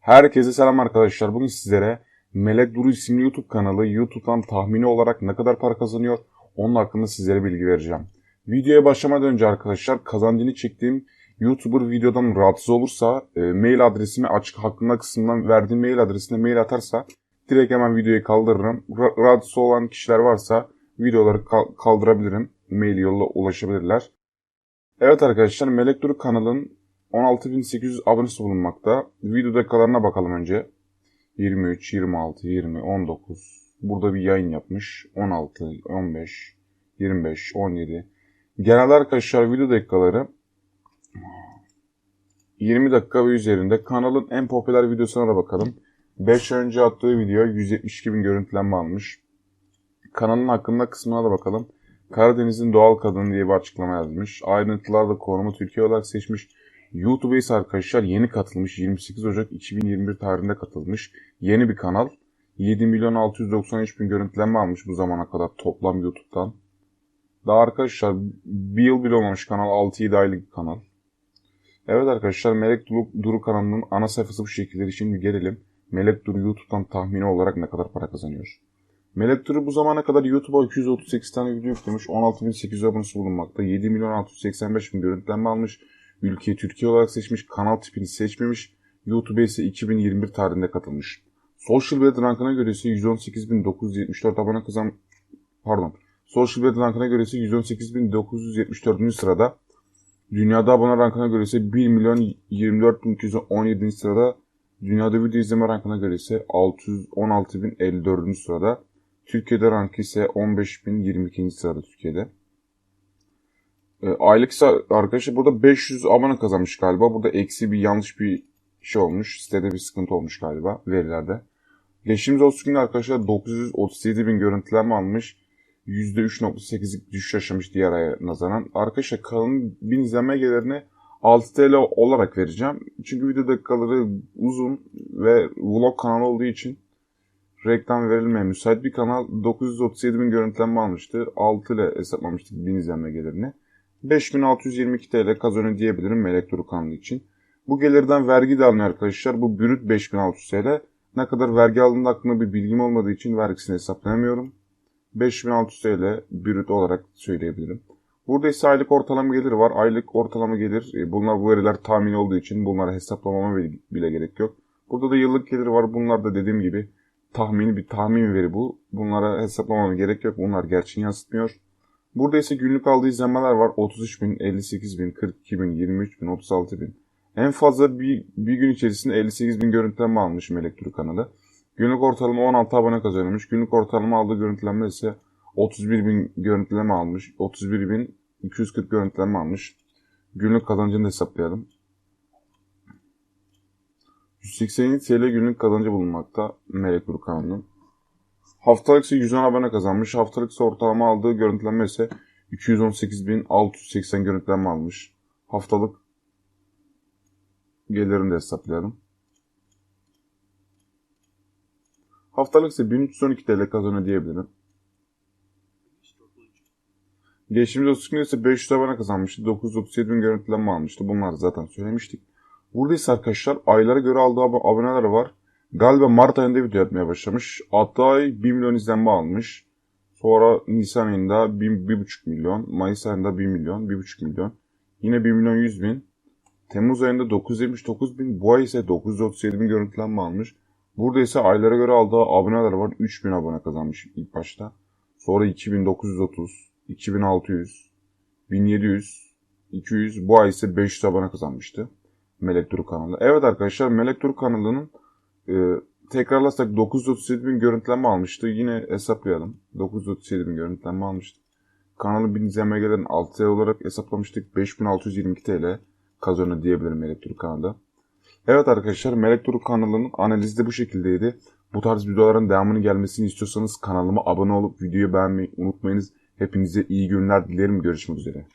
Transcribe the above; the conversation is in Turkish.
Herkese selam arkadaşlar. Bugün sizlere Melek Duru isimli YouTube kanalı YouTube'dan tahmini olarak ne kadar para kazanıyor onun hakkında sizlere bilgi vereceğim. Videoya başlamadan önce arkadaşlar kazancını çektiğim YouTuber videodan rahatsız olursa e, mail adresimi açık hakkında kısmından verdiğim mail adresine mail atarsa direkt hemen videoyu kaldırırım. Ra- rahatsız olan kişiler varsa videoları kal- kaldırabilirim. Mail yolla ulaşabilirler. Evet arkadaşlar Melek Duru kanalın 16.800 abonesi bulunmakta. Video dakikalarına bakalım önce. 23, 26, 20, 19. Burada bir yayın yapmış. 16, 15, 25, 17. Genelde arkadaşlar video dakikaları 20 dakika ve üzerinde. Kanalın en popüler videosuna da bakalım. 5 ay önce attığı video 172 bin görüntülenme almış. Kanalın hakkında kısmına da bakalım. Karadeniz'in doğal kadını diye bir açıklama yazmış. Ayrıntılarda konumu Türkiye olarak seçmiş. YouTube'a ise arkadaşlar yeni katılmış. 28 Ocak 2021 tarihinde katılmış. Yeni bir kanal. 7 milyon 693 bin görüntülenme almış bu zamana kadar toplam YouTube'dan. Daha arkadaşlar bir yıl bile olmamış kanal. 6-7 aylık kanal. Evet arkadaşlar Melek Duru, Duru kanalının ana sayfası bu şekilde. Şimdi gelelim. Melek Duru YouTube'dan tahmini olarak ne kadar para kazanıyor? Melek Duru bu zamana kadar YouTube'a 238 tane video yüklemiş. 16.800 abonesi bulunmakta. 7 milyon 685 bin görüntülenme almış. Ülkeyi Türkiye olarak seçmiş. Kanal tipini seçmemiş. YouTube'a ise 2021 tarihinde katılmış. Social Blade rankına göre ise 118.974 abone kazan... Pardon. Social Blade rankına göre ise 118.974. sırada. Dünyada abone rankına göre ise 1 milyon 24.217. sırada. Dünyada video izleme rankına göre ise 616.054. sırada. Türkiye'de rankı ise 15.022. sırada Türkiye'de. E, aylık ise arkadaşlar burada 500 abone kazanmış galiba. Burada eksi bir yanlış bir şey olmuş. Sitede bir sıkıntı olmuş galiba verilerde. Geçtiğimiz olsun günü arkadaşlar 937 bin görüntülenme almış. %3.8'lik düşüş yaşamış diğer aya nazaran. Arkadaşlar kanalın 1000 izlenme gelirine 6 TL olarak vereceğim. Çünkü video dakikaları uzun ve vlog kanalı olduğu için reklam verilmeye müsait bir kanal. 937 bin görüntülenme almıştı. 6 ile hesaplamıştık 1000 izlenme gelirini. 5622 TL kazanıyor diyebilirim Melek Duru kanalı için. Bu gelirden vergi de alınıyor arkadaşlar. Bu brüt 5600 TL. Ne kadar vergi alındığı hakkında bir bilgim olmadığı için vergisini hesaplayamıyorum. 5600 TL brüt olarak söyleyebilirim. Burada ise aylık ortalama gelir var. Aylık ortalama gelir. e, Bunlar bu veriler tahmin olduğu için bunları hesaplamama bile- gerek yok. Burada da yıllık gelir var. Bunlar da dediğim gibi tahmini bir tahmin veri bu. Bunlara hesaplamama gerek yok. Bunlar gerçeğini yansıtmıyor. Burada ise günlük aldığı izlenmeler var. 33 bin, 58 bin, 42 bin, 23 bin, 36 bin. En fazla bir, bir gün içerisinde 58 bin görüntülenme almış Melek Duru kanalı. Günlük ortalama 16 abone kazanmış. Günlük ortalama aldığı görüntülenme ise 31 bin görüntüleme almış. 31 bin 240 görüntülenme almış. Günlük kazancını da hesaplayalım. 187 TL günlük kazancı bulunmakta Melek Duru kanalının. Haftalık ise 110 abone kazanmış. Haftalık ise ortalama aldığı görüntülenme ise 218.680 görüntülenme almış. Haftalık gelirini de hesaplayalım. Haftalık ise 1312 TL kazanıyor diyebilirim. Geçtiğimiz 30 günde ise 500 abone kazanmıştı. 937 bin görüntülenme almıştı. Bunları zaten söylemiştik. Burada ise arkadaşlar aylara göre aldığı ab- aboneler var. Galiba Mart ayında video atmaya başlamış. 6 ay 1 milyon izlenme almış. Sonra Nisan ayında 1, 1,5 milyon. Mayıs ayında 1 milyon, 1,5 milyon. Yine 1 milyon 100 bin. Temmuz ayında 979 bin. Bu ay ise 937 bin görüntülenme almış. Burada ise aylara göre aldığı aboneler var. 3000 abone kazanmış ilk başta. Sonra 2930, 2600, 1700, 200. Bu ay ise 500 abone kazanmıştı. Melek Duru kanalı. Evet arkadaşlar Melek Duru kanalının e, tekrarlasak 937 bin görüntülenme almıştı. Yine hesaplayalım. 937 bin görüntülenme almıştı. Kanalın bin izlenme gelen 6 TL olarak hesaplamıştık. 5622 TL kazanıyor diyebilirim Melek Duru kanalı. Evet arkadaşlar Melek Duru kanalının analizi de bu şekildeydi. Bu tarz videoların devamını gelmesini istiyorsanız kanalıma abone olup videoyu beğenmeyi unutmayınız. Hepinize iyi günler dilerim. Görüşmek üzere.